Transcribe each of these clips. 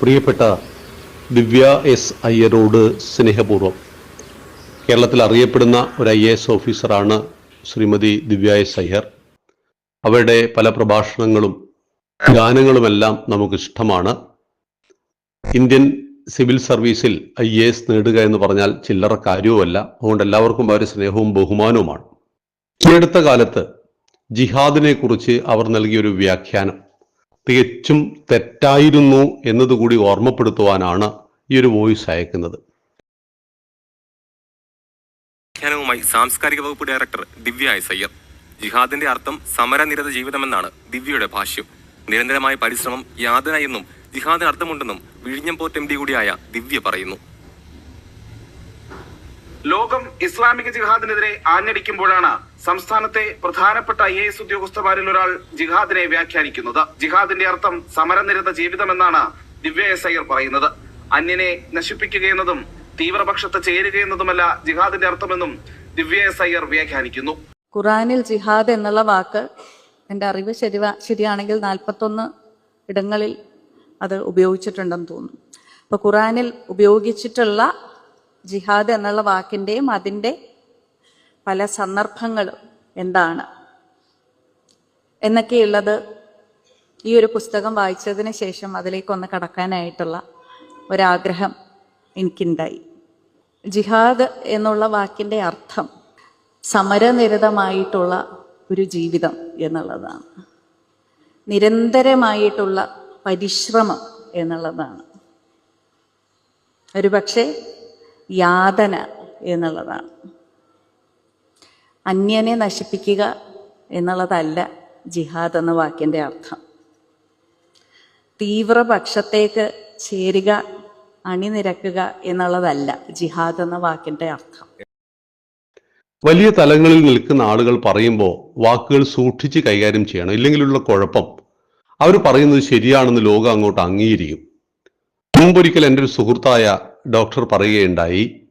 പ്രിയപ്പെട്ട ദിവ്യ എസ് അയ്യരോട് സ്നേഹപൂർവം. കേരളത്തിൽ അറിയപ്പെടുന്ന ഒരു ഐ എ എസ് ഓഫീസറാണ് ശ്രീമതി ദിവ്യ എസ് അയ്യർ. അവരുടെ പല പ്രഭാഷണങ്ങളും ഗാനങ്ങളുമെല്ലാം നമുക്ക് ഇഷ്ടമാണ് ഇന്ത്യൻ സിവിൽ സർവീസിൽ ഐ എ എസ് നേടുക എന്ന് പറഞ്ഞാൽ ചില്ലറ കാര്യവുമല്ല. അതുകൊണ്ട് എല്ലാവർക്കും അവരെ സ്നേഹവും ബഹുമാനവുമാണ്. ഈ അടുത്ത കാലത്ത് ജിഹാദിനെ കുറിച്ച് അവർ നൽകിയൊരു വ്യാഖ്യാനം തികച്ചും തെറ്റായിരുന്നു എന്നതുകൂടി ഓർമ്മപ്പെടുത്തുവാനാണ് ഈ ഒരു വോയിസ് അയക്കുന്നത്. വ്യാഖ്യാനവുമായി സാംസ്കാരിക വകുപ്പ് ഡയറക്ടർ ദിവ്യ എസ് അയ്യർ. ജിഹാദിന്റെ അർത്ഥം സമരനിരത ജീവിതമെന്നാണ് ദിവ്യയുടെ ഭാഷ്യം. നിരന്തരമായ പരിശ്രമം യാതന എന്നും ജിഹാദിന് അർത്ഥമുണ്ടെന്നും വിഴിഞ്ഞം പോർട്ട് എം ഡി കൂടിയായ ദിവ്യ പറയുന്നു. ലോകം ഇസ്ലാമിക ജിഹാദിനെതിരെ ആഞ്ഞടിക്കുമ്പോഴാണ് സംസ്ഥാനത്തെ പ്രധാനപ്പെട്ട ഐ എ എസ് ഉദ്യോഗസ്ഥമാരിൽ ഒരാൾ ജിഹാദിനെ വ്യാഖ്യാനിക്കുന്നത്. ജിഹാദിന്റെ അർത്ഥം സമരനിരത ജീവിതമെന്നാണ് ദിവ്യ എസ് അയ്യർ പറയുന്നത്. അന്യനെ നശിപ്പിക്കുകയെന്നതും തീവ്രപക്ഷത്ത് ചേരുകയെന്നതുമല്ല ജിഹാദിന്റെ അർത്ഥമെന്നും ദിവ്യ എസ് അയ്യർ വ്യാഖ്യാനിക്കുന്നു. ഖുറാനിൽ ജിഹാദ് എന്നുള്ള വാക്ക് എന്റെ അറിവ് ശരി ശരിയാണെങ്കിൽ നാൽപ്പത്തൊന്ന് ഇടങ്ങളിൽ അത് ഉപയോഗിച്ചിട്ടുണ്ടെന്ന് തോന്നുന്നു. അപ്പോൾ ഖുറാനിൽ ഉപയോഗിച്ചിട്ടുള്ള ജിഹാദ് എന്നുള്ള വാക്കിന്റെയും അതിന്റെ പല സന്ദർഭങ്ങളും എന്താണ് എന്നൊക്കെയുള്ളത് ഈ ഒരു പുസ്തകം വായിച്ചതിന് ശേഷം അതിലേക്കൊന്ന് കടക്കാനായിട്ടുള്ള ഒരാഗ്രഹം എനിക്കുണ്ടായി. ജിഹാദ് എന്നുള്ള വാക്കിന്റെ അർത്ഥം സമരനിരതമായിട്ടുള്ള ഒരു ജീവിതം എന്നുള്ളതാണ്. നിരന്തരമായിട്ടുള്ള പരിശ്രമം എന്നുള്ളതാണ്. ഒരുപക്ഷെ യാതന എന്നുള്ളതാണ്. അന്യനെ നശിപ്പിക്കുക എന്നുള്ളതല്ല ജിഹാദ് എന്ന വാക്കിന്റെ അർത്ഥം. തീവ്രപക്ഷത്തേക്ക് ചേരുക അണിനിരക്കുക എന്നുള്ളതല്ല ജിഹാദ് എന്ന വാക്കിന്റെ അർത്ഥം. വലിയ തലങ്ങളിൽ നിൽക്കുന്ന ആളുകൾ പറയുമ്പോൾ വാക്കുകൾ സൂക്ഷിച്ച് കൈകാര്യം ചെയ്യണം. ഇല്ലെങ്കിലുള്ള കുഴപ്പം. അവർ പറയുന്നത് ശരിയാണെന്ന് ലോകം അങ്ങോട്ട് അംഗീകരിക്കും. മുമ്പൊരിക്കൽ എന്റെ ഒരു സുഹൃത്തായ ഡോക്ടർ പറയുകയുണ്ടായി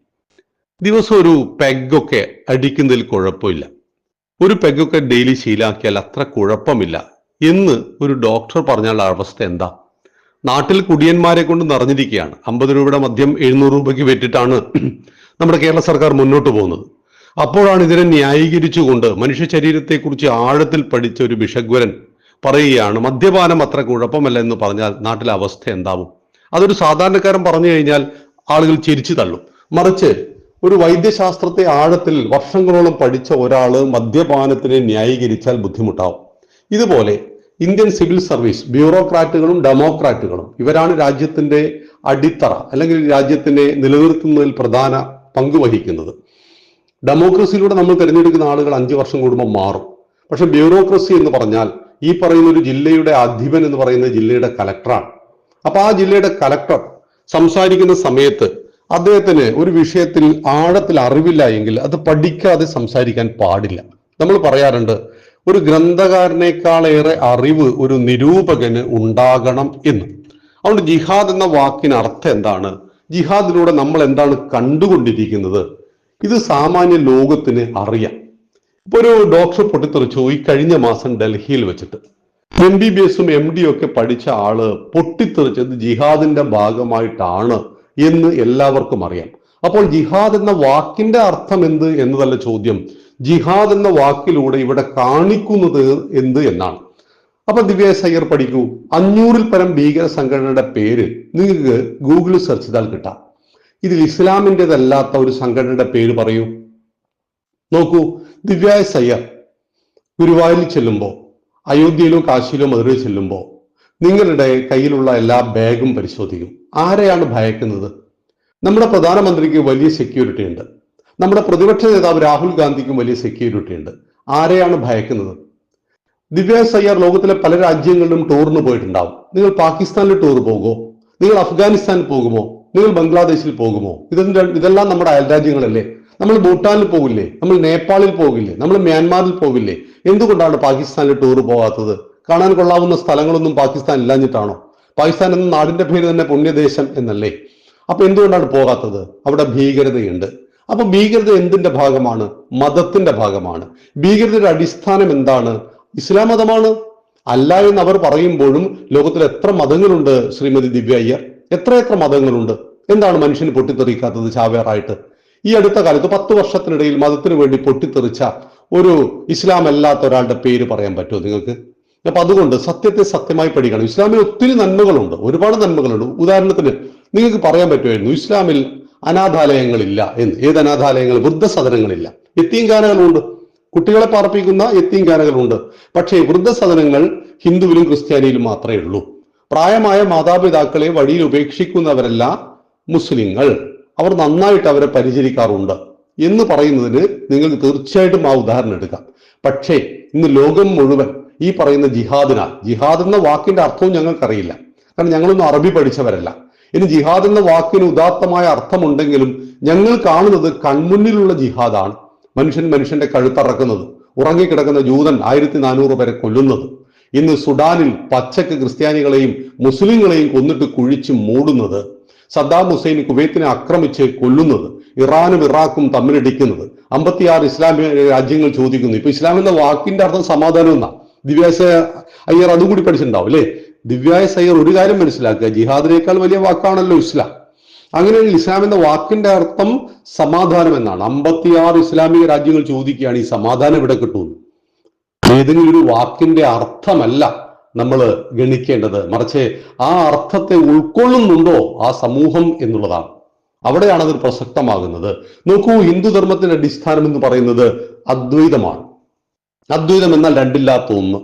ദിവസം ഒരു പെഗൊക്കെ അടിക്കുന്നതിൽ കുഴപ്പമില്ല. ഒരു പെഗൊക്കെ ഡെയിലി ശീലാക്കിയാൽ അത്ര കുഴപ്പമില്ല. എന്ന് ഒരു ഡോക്ടർ പറഞ്ഞാലുള്ള അവസ്ഥ എന്താ? നാട്ടിൽ കുടിയന്മാരെ കൊണ്ട് നിറഞ്ഞിരിക്കുകയാണ്. അമ്പത് രൂപയുടെ മദ്യം എഴുന്നൂറ് രൂപയ്ക്ക് വെറ്റിട്ടാണ് നമ്മുടെ കേരള സർക്കാർ മുന്നോട്ട് പോകുന്നത്. അപ്പോഴാണ് ഇതിനെ ന്യായീകരിച്ചുകൊണ്ട് മനുഷ്യ ശരീരത്തെക്കുറിച്ച് ആഴത്തിൽ പഠിച്ച ഒരു ബിഷഗ്വരൻ പറയുകയാണ് മദ്യപാനം അത്ര കുഴപ്പമല്ല എന്ന് പറഞ്ഞാൽ നാട്ടിലെ അവസ്ഥ എന്താവും? അതൊരു സാധാരണക്കാരൻ പറഞ്ഞു കഴിഞ്ഞാൽ ആളുകൾ ചിരിച്ചു തള്ളും. മറിച്ച് ഒരു വൈദ്യശാസ്ത്രത്തെ ആഴത്തിൽ വർഷങ്ങളോളം പഠിച്ച ഒരാൾ മദ്യപാനത്തിനെ ന്യായീകരിച്ചാൽ ബുദ്ധിമുട്ടാവും. ഇതുപോലെ ഇന്ത്യൻ സിവിൽ സർവീസ് ബ്യൂറോക്രാറ്റുകളും ഡെമോക്രാറ്റുകളും ഇവരാണ് രാജ്യത്തിന്റെ അടിത്തറ അല്ലെങ്കിൽ രാജ്യത്തിനെ നിലനിർത്തുന്നതിൽ പ്രധാന പങ്ക് വഹിക്കുന്നത്. ഡെമോക്രസിയിലൂടെ നമ്മൾ തിരഞ്ഞെടുക്കുന്ന ആളുകൾ അഞ്ചു വർഷം കൂടുമ്പോൾ മാറും. പക്ഷെ ബ്യൂറോക്രസി എന്ന് പറഞ്ഞാൽ ഈ പറയുന്ന ഒരു ജില്ലയുടെ അധിപൻ എന്ന് പറയുന്ന ജില്ലയുടെ കലക്ടറാണ്. അപ്പൊ ആ ജില്ലയുടെ കലക്ടർ സംസാരിക്കുന്ന സമയത്ത് അദ്ദേഹത്തിന് ഒരു വിഷയത്തിൽ ആഴത്തിൽ അറിവില്ല എങ്കിൽ അത് പഠിക്കാതെ സംസാരിക്കാൻ പാടില്ല. നമ്മൾ പറയാറുണ്ട് ഒരു ഗ്രന്ഥകാരനേക്കാളേറെ അറിവ് ഒരു നിരൂപകന് ഉണ്ടാകണം എന്ന്. അതുകൊണ്ട് ജിഹാദ് എന്ന വാക്കിന് അർത്ഥം എന്താണ്? ജിഹാദിലൂടെ നമ്മൾ എന്താണ് കണ്ടുകൊണ്ടിരിക്കുന്നത്? ഇത് സാമാന്യ ലോകത്തിന് അറിയാം. ഇപ്പൊ ഒരു ഡോക്ടർ പൊട്ടിത്തെറിച്ചു ഈ കഴിഞ്ഞ മാസം ഡൽഹിയിൽ വെച്ചിട്ട്. എം ബി ബി എസും എം ഡി ഒക്കെ പഠിച്ച ആൾ പൊട്ടിത്തെറിച്ചത് ജിഹാദിന്റെ ഭാഗമായിട്ടാണ് എന്ന് എല്ലാവർക്കും അറിയാം. അപ്പോൾ ജിഹാദ് എന്ന വാക്കിന്റെ അർത്ഥം എന്ത് എന്നതല്ല ചോദ്യം. ജിഹാദ് എന്ന വാക്കിലൂടെ ഇവിടെ കാണിക്കുന്നത് എന്ത് എന്നാണ്. അപ്പൊ ദിവ്യ സയ്യർ പഠിക്കൂ. അഞ്ഞൂറിൽ പരം ഭീകര സംഘടനയുടെ പേര് നിങ്ങൾക്ക് ഗൂഗിളിൽ സെർച്ച് ചെയ്താൽ കിട്ടാം. ഇതിൽ ഇസ്ലാമിന്റെതല്ലാത്ത ഒരു സംഘടനയുടെ പേര് പറയൂ. നോക്കൂ ദിവ്യ സയ്യർ ഗുരുവായൂരിൽ ചെല്ലുമ്പോൾ അയോധ്യയിലോ കാശിയിലോ മധുരയിൽ ചെല്ലുമ്പോൾ നിങ്ങളുടെ കയ്യിലുള്ള എല്ലാ ബാഗും പരിശോധിക്കും. ആരെയാണ് ഭയക്കുന്നത്? നമ്മുടെ പ്രധാനമന്ത്രിക്ക് വലിയ സെക്യൂരിറ്റി ഉണ്ട്. നമ്മുടെ പ്രതിപക്ഷ നേതാവ് രാഹുൽ ഗാന്ധിക്കും വലിയ സെക്യൂരിറ്റി ഉണ്ട്. ആരെയാണ് ഭയക്കുന്നത്? ദിവ്യ സയ്യാർ ലോകത്തിലെ പല രാജ്യങ്ങളിലും ടൂറിന് പോയിട്ടുണ്ടാവും. നിങ്ങൾ പാകിസ്ഥാനിൽ ടൂർ പോകുമോ? നിങ്ങൾ അഫ്ഗാനിസ്ഥാനിൽ പോകുമോ? നിങ്ങൾ ബംഗ്ലാദേശിൽ പോകുമോ? ഇതിന്റെ ഇതെല്ലാം നമ്മുടെ അയൽ രാജ്യങ്ങളല്ലേ നമ്മൾ ഭൂട്ടാനിൽ പോകില്ലേ? നമ്മൾ നേപ്പാളിൽ പോകില്ലേ? നമ്മൾ മ്യാൻമാറിൽ പോകില്ലേ? എന്തുകൊണ്ടാണ് പാകിസ്ഥാനിൽ ടൂർ പോകാത്തത്? കാണാൻ കൊള്ളാവുന്ന സ്ഥലങ്ങളൊന്നും പാകിസ്ഥാൻ ഇല്ലാഞ്ഞിട്ടാണോ? പാകിസ്ഥാൻ എന്ന നാടിന്റെ പേര് തന്നെ പുണ്യദേശം എന്നല്ലേ? അപ്പൊ എന്തുകൊണ്ടാണ് പോകാത്തത്? അവിടെ ഭീകരതയുണ്ട്. അപ്പൊ ഭീകരത എന്തിന്റെ ഭാഗമാണ്? മതത്തിന്റെ ഭാഗമാണ്. ഭീകരതയുടെ അടിസ്ഥാനം എന്താണ്? ഇസ്ലാം മതമാണ്. അല്ല എന്ന് അവർ പറയുമ്പോഴും ലോകത്തിൽ എത്ര മതങ്ങളുണ്ട് ശ്രീമതി ദിവ്യ അയ്യർ? എത്ര മതങ്ങളുണ്ട്? എന്താണ് മനുഷ്യന് പൊട്ടിത്തെറിക്കാത്തത് ചാവേറായിട്ട്? ഈ അടുത്ത കാലത്ത് പത്ത് വർഷത്തിനിടയിൽ മതത്തിന് വേണ്ടി പൊട്ടിത്തെറിച്ച ഒരു ഇസ്ലാം അല്ലാത്ത ഒരാളുടെ പേര് പറയാൻ പറ്റുമോ നിങ്ങൾക്ക്? അപ്പൊ അതുകൊണ്ട് സത്യത്തെ സത്യമായി പഠിക്കണം. ഇസ്ലാമിൽ ഒത്തിരി നന്മകളുണ്ട്. ഒരുപാട് നന്മകളുണ്ട്. ഉദാഹരണത്തിന് നിങ്ങൾക്ക് പറയാൻ പറ്റുമായിരുന്നു ഇസ്ലാമിൽ അനാഥാലയങ്ങളില്ല എന്ന്. ഏത് അനാഥാലയങ്ങൾ? വൃദ്ധസദനങ്ങളില്ല. എത്തീങ്കാനകളുണ്ട് കുട്ടികളെ പാർപ്പിക്കുന്ന എത്തീങ്കാനകളുണ്ട് പക്ഷേ വൃദ്ധസദനങ്ങൾ ഹിന്ദുവിലും ക്രിസ്ത്യാനിയിലും മാത്രമേ ഉള്ളൂ. പ്രായമായ മാതാപിതാക്കളെ വഴിയിൽ ഉപേക്ഷിക്കുന്നവരല്ല മുസ്ലിങ്ങൾ. അവർ നന്നായിട്ട് അവരെ പരിചരിക്കാറുണ്ട് എന്ന് പറയുന്നതിന് നിങ്ങൾക്ക് തീർച്ചയായിട്ടും ആ ഉദാഹരണം എടുക്കാം. പക്ഷേ ഇന്ന് ലോകം മുഴുവൻ ഈ പറയുന്ന ജിഹാദിനാൽ. ജിഹാദ് എന്ന വാക്കിന്റെ അർത്ഥവും ഞങ്ങൾക്കറിയില്ല. കാരണം ഞങ്ങളൊന്നും അറബി പഠിച്ചവരല്ല. ഇനി ജിഹാദ് എന്ന വാക്കിന് ഉദാത്തമായ അർത്ഥമുണ്ടെങ്കിലും ഞങ്ങൾ കാണുന്നത് കൺമുന്നിലുള്ള ജിഹാദാണ്. മനുഷ്യൻ മനുഷ്യന്റെ കഴുത്തറക്കുന്നത് ഉറങ്ങിക്കിടക്കുന്ന ജൂതൻ ആയിരത്തി നാനൂറ് പേരെ കൊല്ലുന്നത്. ഇന്ന് സുഡാനിൽ പച്ചക്ക് ക്രിസ്ത്യാനികളെയും മുസ്ലിങ്ങളെയും കൊന്നിട്ട് കുഴിച്ച് മൂടുന്നത്. സദ്ദാം ഹുസൈൻ കുവൈത്തിനെ ആക്രമിച്ച് കൊല്ലുന്നത്. ഇറാനും ഇറാഖും തമ്മിലടിക്കുന്നത് അമ്പത്തിയാറ് ഇസ്ലാമിക രാജ്യങ്ങൾ ചോദിക്കുന്നു. ഇപ്പൊ ഇസ്ലാം എന്ന വാക്കിന്റെ അർത്ഥം സമാധാനം എന്നാ? ദിവ്യാസ അയ്യർ അതും കൂടി പഠിച്ചിട്ടുണ്ടാവും അല്ലേ? ദിവ്യാസ് അയ്യർ ഒരു കാര്യം മനസ്സിലാക്കുക ജിഹാദിനേക്കാൾ വലിയ വാക്കാണല്ലോ ഇസ്ലാം. അങ്ങനെ ഇസ്ലാം എന്ന വാക്കിന്റെ അർത്ഥം സമാധാനം എന്നാണ്. അമ്പത്തിയാറ് ഇസ്ലാമിക രാജ്യങ്ങൾ ചോദിക്കുകയാണ് ഈ സമാധാനം ഇവിടെ കിട്ടുമെന്ന്. ഏതെങ്കിലും ഒരു വാക്കിന്റെ അർത്ഥമല്ല നമ്മൾ ഗണിക്കേണ്ടത്. മറിച്ച് ആ അർത്ഥത്തെ ഉൾക്കൊള്ളുന്നുണ്ടോ ആ സമൂഹം എന്നുള്ളതാണ്. അവിടെയാണ് അത് പ്രസക്തമാകുന്നത്. നോക്കൂ ഹിന്ദു ധർമ്മത്തിന്റെ അടിസ്ഥാനം എന്ന് പറയുന്നത് അദ്വൈതമാണ്. അദ്വൈതം എന്നാൽ രണ്ടില്ലാത്ത ഒന്ന്.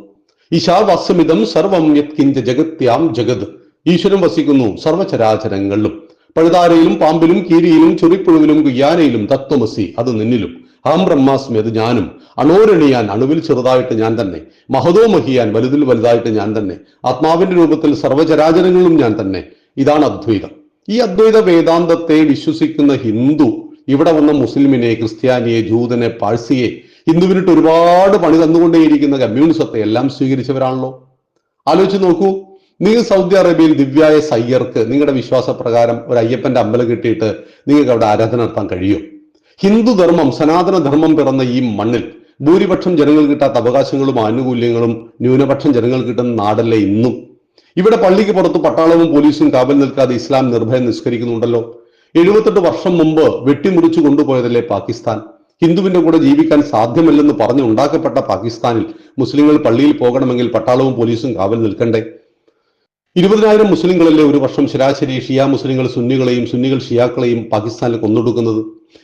ഈശാവസ്യമിതം സർവം യത്കിഞ്ച ജഗത്യാം ജഗത്. ഈശ്വരൻ വസിക്കുന്നു സർവചരാചരങ്ങളിലും. പഴുതാരയിലും പാമ്പിലും കീരിയിലും ചൊറിപ്പുഴുവിലും കുയ്യാനയിലും തത്വമസി അത് നിന്നിലും. അഹം ബ്രഹ്മാസ്മി അത് ഞാനും. അണോരണിയാൻ അണുവിൽ ചെറുതായിട്ട് ഞാൻ തന്നെ. മഹതോ മഹിയാൻ വലുതിൽ വലുതായിട്ട് ഞാൻ തന്നെ. ആത്മാവിന്റെ രൂപത്തിൽ സർവചരാചരങ്ങളും ഞാൻ തന്നെ. ഇതാണ് അദ്വൈതം. ഈ അദ്വൈത വേദാന്തത്തെ വിശ്വസിക്കുന്ന ഹിന്ദു ഇവിടെ വന്ന മുസ്ലിമിനെ ക്രിസ്ത്യാനിയെ ജൂതനെ പാഴ്സിയെ ഹിന്ദുവിനിട്ട് ഒരുപാട് പണി തന്നുകൊണ്ടേയിരിക്കുന്ന കമ്മ്യൂണിസത്തെ എല്ലാം സ്വീകരിച്ചവരാണല്ലോ. ആലോചിച്ച് നോക്കൂ നിങ്ങൾ സൗദി അറേബ്യയിൽ ദിവ്യായ സയ്യർക്ക് നിങ്ങളുടെ വിശ്വാസപ്രകാരം ഒരു അയ്യപ്പന്റെ അമ്പലം കിട്ടിയിട്ട് നിങ്ങൾക്ക് അവിടെ ആരാധന നടത്താൻ കഴിയും. ഹിന്ദുധർമ്മം സനാതന ധർമ്മം പിറന്ന ഈ മണ്ണിൽ ഭൂരിപക്ഷം ജനങ്ങൾ കിട്ടാത്ത അവകാശങ്ങളും ആനുകൂല്യങ്ങളും ന്യൂനപക്ഷം ജനങ്ങൾ കിട്ടുന്ന നാടല്ലേ ഇന്നും? ഇവിടെ പള്ളിക്ക് പുറത്ത് പട്ടാളവും പോലീസും കാവൽ നിൽക്കാതെ ഇസ്ലാം നിർഭയം നിസ്കരിക്കുന്നുണ്ടല്ലോ. എഴുപത്തെട്ട് വർഷം മുമ്പ് വെട്ടിമുറിച്ചു കൊണ്ടുപോയതല്ലേ പാകിസ്ഥാൻ? ഹിന്ദുവിന്റെ കൂടെ ജീവിക്കാൻ സാധ്യമല്ലെന്ന് പറഞ്ഞ് ഉണ്ടാക്കപ്പെട്ട പാകിസ്ഥാനിൽ മുസ്ലിങ്ങൾ പള്ളിയിൽ പോകണമെങ്കിൽ പട്ടാളവും പോലീസും കാവൽ നിൽക്കണ്ടേ? ഇരുപതിനായിരം മുസ്ലിങ്ങളല്ലേ ഒരു വർഷം ശരാശരി ഷിയ മുസ്ലിങ്ങൾ സുന്നികളെയും സുന്നികൾ ഷിയാക്കളെയും പാകിസ്ഥാനിൽ കൊന്നൊടുക്കുന്നത്?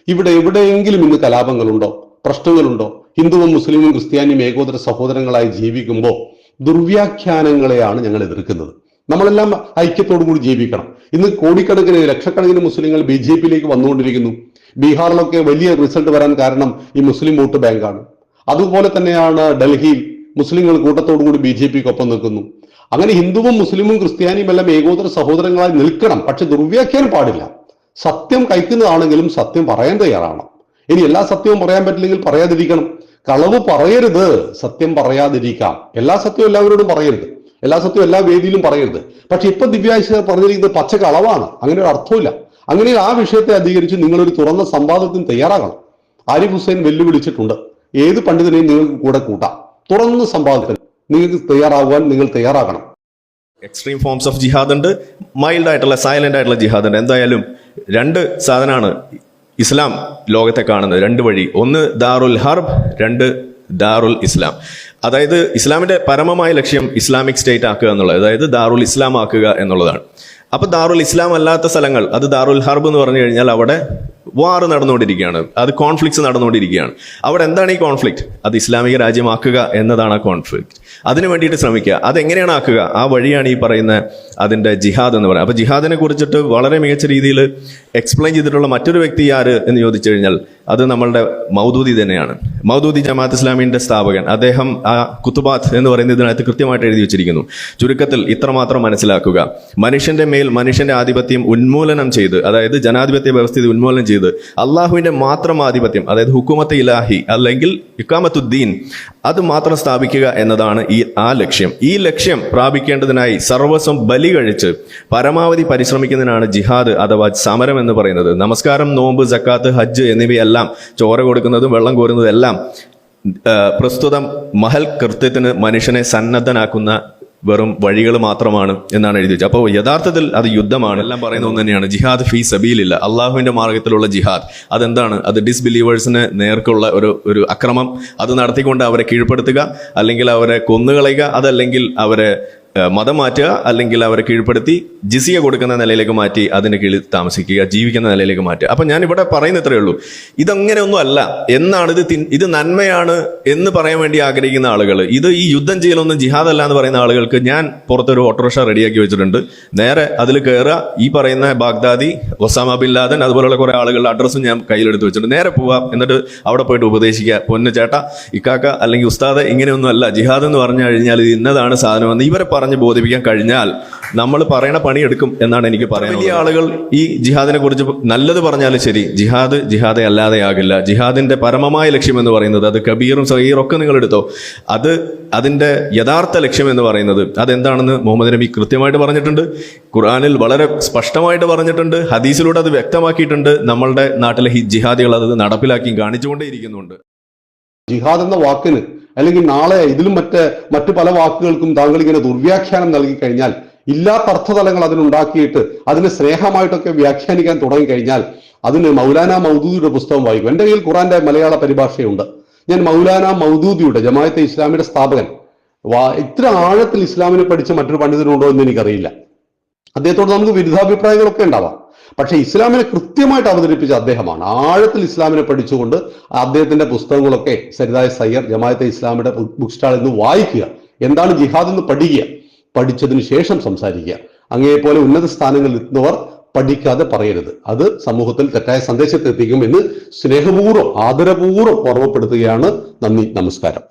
ഇവിടെ എവിടെയെങ്കിലും ഇന്ന് കലാപങ്ങളുണ്ടോ? പ്രശ്നങ്ങളുണ്ടോ? ഹിന്ദുവും മുസ്ലിമും ക്രിസ്ത്യാനിയും ഏകോദര സഹോദരങ്ങളായി ജീവിക്കുമ്പോൾ ദുർവ്യാഖ്യാനങ്ങളെയാണ് ഞങ്ങൾ എതിർക്കുന്നത്. നമ്മളെല്ലാം ഐക്യത്തോടു കൂടി ജീവിക്കണം. ഇന്ന് കോടിക്കണക്കിന് ലക്ഷക്കണക്കിന് മുസ്ലിങ്ങൾ ബി ജെ പിയിലേക്ക് വന്നുകൊണ്ടിരിക്കുന്നു. ബീഹാറിലൊക്കെ വലിയ റിസൾട്ട് വരാൻ കാരണം ഈ മുസ്ലിം വോട്ട് ബാങ്കാണ്. അതുപോലെ തന്നെയാണ് ഡൽഹിയിൽ മുസ്ലിങ്ങൾ കൂട്ടത്തോടു കൂടി ബി ജെ പിക്ക് ഒപ്പം നിൽക്കുന്നു. അങ്ങനെ ഹിന്ദുവും മുസ്ലിമും ക്രിസ്ത്യാനിയും എല്ലാം ഏകോദര സഹോദരങ്ങളായി നിൽക്കണം. പക്ഷെ ദുർവ്യാഖ്യാനം പാടില്ല. സത്യം കഴിക്കുന്നതാണെങ്കിലും സത്യം പറയാൻ തയ്യാറാണ്. ഇനി എല്ലാ സത്യവും പറയാൻ പറ്റില്ലെങ്കിൽ പറയാതിരിക്കണം. കളവ് പറയരുത്. സത്യം പറയാതിരിക്കാം. എല്ലാ സത്യവും എല്ലാവരോടും പറയരുത്. എല്ലാ സത്യവും എല്ലാ വേദിയിലും പറയരുത്. പക്ഷെ ഇപ്പൊ ദിവ്യാഴ്ച പറഞ്ഞിരിക്കുന്നത് പച്ച കളവാണ് അങ്ങനെ ഒരു അർത്ഥമില്ല അങ്ങനെ ആ വിഷയത്തെ അധികരിച്ച് നിങ്ങളൊരു തുറന്ന സംവാദത്തിന് തയ്യാറാകണം. ആരിഫ് ഹുസൈൻ വെല്ലുവിളിച്ചിട്ടുണ്ട്. ഏത് പണ്ഡിതനെയും നിങ്ങൾക്ക് കൂടെ കൂട്ടാം. തുറന്ന സംവാദത്തിന് നിങ്ങൾക്ക് തയ്യാറാകുവാൻ നിങ്ങൾ തയ്യാറാകണം. എക്സ്ട്രീം ഫോംസ് ഓഫ് ജിഹാദ് ഉണ്ട്. മൈൽഡ് ആയിട്ടുള്ള സൈലന്റ് ആയിട്ടുള്ള ജിഹാദ് ഉണ്ട്. എന്തായാലും രണ്ട് സാധനമാണ് ഇസ്ലാം ലോകത്തെ കാണുന്നത്. രണ്ട് വഴി. ഒന്ന് ദാറുൽ ഹർബ് രണ്ട് ദാറുൽ ഇസ്ലാം. അതായത് ഇസ്ലാമിന്റെ പരമമായ ലക്ഷ്യം ഇസ്ലാമിക് സ്റ്റേറ്റ് ആക്കുക എന്നുള്ളത്. അതായത് ദാറുൽ ഇസ്ലാം ആക്കുക എന്നുള്ളതാണ്. അപ്പോൾ ദാറുൽ ഇസ്ലാം അല്ലാത്ത സ്ഥലങ്ങൾ അത് ദാറുൽ ഹർബ് എന്ന് പറഞ്ഞു കഴിഞ്ഞാൽ അവിടെ വാർ നടന്നുകൊണ്ടിരിക്കുകയാണ്. അത് കോൺഫ്ലിക്ട്സ് നടന്നുകൊണ്ടിരിക്കുകയാണ്. അവിടെ എന്താണ് ഈ കോൺഫ്ലിക്ട്? അത് ഇസ്ലാമിക രാജ്യമാക്കുക എന്നതാണ് ആ കോൺഫ്ലിക്ട്. അതിനു വേണ്ടിയിട്ട് ശ്രമിക്കുക. അതെങ്ങനെയാണ് ആക്കുക? ആ വഴിയാണ് ഈ പറയുന്ന അതിന്റെ ജിഹാദ് എന്ന് പറയുന്നത്. അപ്പോൾ ജിഹാദിനെ കുറിച്ചിട്ട് വളരെ മികച്ച രീതിയിൽ എക്സ്പ്ലെയിൻ ചെയ്തിട്ടുള്ള മറ്റൊരു വ്യക്തി ആര് എന്ന് ചോദിച്ചു കഴിഞ്ഞാൽ അത് നമ്മളുടെ മൗദൂദി തന്നെയാണ്. മൗദൂദി ജമാഅത്ത് ഇസ്ലാമിന്റെ സ്ഥാപകൻ. അദ്ദേഹം ആ കുത്തുബാത്ത് എന്ന് പറയുന്ന ഇതിനകത്ത് കൃത്യമായിട്ട് എഴുതി വെച്ചിരിക്കുന്നു. ചുരുക്കത്തിൽ ഇത്രമാത്രം മനസ്സിലാക്കുക. മനുഷ്യന്റെ മേൽ മനുഷ്യന്റെ ആധിപത്യം ഉന്മൂലനം ചെയ്ത് അതായത് ജനാധിപത്യ വ്യവസ്ഥിതി ഉന്മൂലനം ചെയ്ത് അള്ളാഹുവിന്റെ മാത്രം ആധിപത്യം അതായത് ഹുക്കുമത്ത് ഇലാഹി അല്ലെങ്കിൽ ഇക്കാമത്തുദ്ദീൻ അത് മാത്രം സ്ഥാപിക്കുക എന്നതാണ് ഈ ആ ലക്ഷ്യം. ഈ ലക്ഷ്യം പ്രാപിക്കേണ്ടതിനായി സർവസ്വം ബലി കഴിച്ച് പരമാവധി പരിശ്രമിക്കുന്നതിനാണ് ജിഹാദ് അഥവാ സമരം എന്ന് പറയുന്നത്. നമസ്കാരം നോമ്പ് ജക്കാത്ത് ഹജ്ജ് എന്നിവയെല്ലാം ചോര കൊടുക്കുന്നതും വെള്ളം കോരുന്നതും എല്ലാം പ്രസ്തുതം മഹൽ കൃത്യത്തിന് മനുഷ്യനെ സന്നദ്ധനാക്കുന്ന വെറും വഴികൾ മാത്രമാണ് എന്നാണ് എഴുതി വെച്ചത്. അപ്പോൾ യഥാർത്ഥത്തിൽ അത് യുദ്ധമാണ്. എല്ലാം പറയുന്ന ഒന്ന് തന്നെയാണ്. ജിഹാദ് ഫീ സബീലില്ല. അള്ളാഹുവിന്റെ മാർഗത്തിലുള്ള ജിഹാദ്. അതെന്താണ്? അത് ഡിസ്ബിലീവേഴ്സിന് നേർക്കുള്ള ഒരു ഒരു അക്രമം. അത് നടത്തിക്കൊണ്ട് അവരെ കീഴ്പ്പെടുത്തുക അല്ലെങ്കിൽ അവരെ കൊന്നുകളയുക അതല്ലെങ്കിൽ അവരെ മതം മാറ്റുക അല്ലെങ്കിൽ അവരെ കീഴ്പ്പെടുത്തി ജിസിയ കൊടുക്കുന്ന നിലയിലേക്ക് മാറ്റി അതിന് കീഴിൽ താമസിക്കുക ജീവിക്കുന്ന നിലയിലേക്ക് മാറ്റുക. അപ്പൊ ഞാൻ ഇവിടെ പറയുന്ന ഇത്രയേ ഉള്ളൂ. ഇതങ്ങനെയൊന്നും അല്ല. എന്നാണ് ഇത് ഇത് നന്മയാണ് എന്ന് പറയാൻ വേണ്ടി ആഗ്രഹിക്കുന്ന ആളുകൾ ഇത് ഈ യുദ്ധം ചെയ്യലൊന്നും ജിഹാദ് അല്ല എന്ന് പറയുന്ന ആളുകൾക്ക് ഞാൻ പുറത്തൊരു ഓട്ടോറിക്ഷ റെഡിയാക്കി വെച്ചിട്ടുണ്ട്. നേരെ അതിൽ കയറുക ഈ പറയുന്ന ബാഗ്ദാദി ഒസാമ ബിൻ ലാദൻ അതുപോലുള്ള കുറെ ആളുകളുടെ അഡ്രസ്സും ഞാൻ കയ്യിലെടുത്ത് വെച്ചിട്ടുണ്ട്. നേരെ പോവാം. എന്നിട്ട് അവിടെ പോയിട്ട് ഉപദേശിക്കുക. പൊന്നു ചേട്ട ഇക്കാക്ക അല്ലെങ്കിൽ ഉസ്താദ് ഇങ്ങനെയൊന്നും അല്ല. ജിഹാദ് എന്ന് പറഞ്ഞു കഴിഞ്ഞാൽ ഇത് ഇന്നതാണ് സാധനമെന്ന് ഇവരെ പറഞ്ഞ് ബോധിപ്പിക്കാൻ കഴിഞ്ഞാൽ നമ്മൾ പറയണ പണിയെടുക്കും എന്നാണ് എനിക്ക് പറയുന്നത് വലിയ ആളുകൾ ഈ ജിഹാദിനെ കുറിച്ച് നല്ലത് പറഞ്ഞാലും ശരി ജിഹാദ് ജിഹാദെ അല്ലാതെ ആകില്ല. ജിഹാദിന്റെ പരമമായ ലക്ഷ്യം എന്ന് പറയുന്നത് അത് കബീറും സഹീറും ഒക്കെ നിങ്ങൾ എടുത്തോ അത് അതിന്റെ യഥാർത്ഥ ലക്ഷ്യം എന്ന് പറയുന്നത് അതെന്താണെന്ന് മുഹമ്മദ് നബി കൃത്യമായിട്ട് പറഞ്ഞിട്ടുണ്ട് ഖുർആാനിൽ വളരെ സ്പഷ്ടമായിട്ട് പറഞ്ഞിട്ടുണ്ട് ഹദീസിലൂടെ അത് വ്യക്തമാക്കിയിട്ടുണ്ട് നമ്മളുടെ നാട്ടിലെ ജിഹാദികൾ അത് നടപ്പിലാക്കി കാണിച്ചുകൊണ്ടേയിരിക്കുന്നുണ്ട്. ജിഹാദ് എന്ന വാക്കിന് അല്ലെങ്കിൽ നാളെ ഇതിലും മറ്റ് മറ്റു പല വാക്കുകൾക്കും താങ്കൾ ഇങ്ങനെ ദുർവ്യാഖ്യാനം നൽകി കഴിഞ്ഞാൽ ഇല്ലാത്ത അർത്ഥതലങ്ങൾ അതിനുണ്ടാക്കിയിട്ട് അതിനെ സ്നേഹമായിട്ടൊക്കെ വ്യാഖ്യാനിക്കാൻ തുടങ്ങിക്കഴിഞ്ഞാൽ അതിന് മൗലാന മൗദൂദിയുടെ പുസ്തകം വായിക്കും. എന്റെ കയ്യിൽ ഖുറാന്റെ മലയാള പരിഭാഷയുണ്ട്. ഞാൻ മൗലാന മൗദൂദിയുടെ ജമായത്തെ ഇസ്ലാമിയുടെ സ്ഥാപകൻ. ഇത്ര ആഴത്തിൽ ഇസ്ലാമിനെ പഠിച്ച മറ്റൊരു പണ്ഡിതനുണ്ടോ എന്ന് എനിക്കറിയില്ല. അദ്ദേഹത്തോട് നമുക്ക് വിരുദ്ധാഭിപ്രായങ്ങളൊക്കെ ഉണ്ടാവാം. പക്ഷെ ഇസ്ലാമിനെ കൃത്യമായിട്ട് അവതരിപ്പിച്ച അദ്ദേഹമാണ്. ആഴത്തിൽ ഇസ്ലാമിനെ പഠിച്ചുകൊണ്ട് അദ്ദേഹത്തിന്റെ പുസ്തകങ്ങളൊക്കെ സരിതായ സയ്യർ ജമാഅത്തെ ഇസ്ലാമിയുടെ ബുക്ക് സ്റ്റാളിൽ നിന്ന് വായിക്കുക. എന്താണ് ജിഹാദ് എന്ന് പഠിക്കുക? പഠിച്ചതിന് ശേഷം സംസാരിക്കുക. അങ്ങേപോലെ ഉന്നത സ്ഥാനങ്ങളിൽ എത്തുന്നവർ പഠിക്കാതെ പറയരുത്. അത് സമൂഹത്തിൽ തെറ്റായ സന്ദേശത്തെ എത്തിക്കും എന്ന് സ്നേഹപൂർവം ആദരപൂർവം ഓർമ്മപ്പെടുത്തുകയാണ് നന്ദി നമസ്കാരം.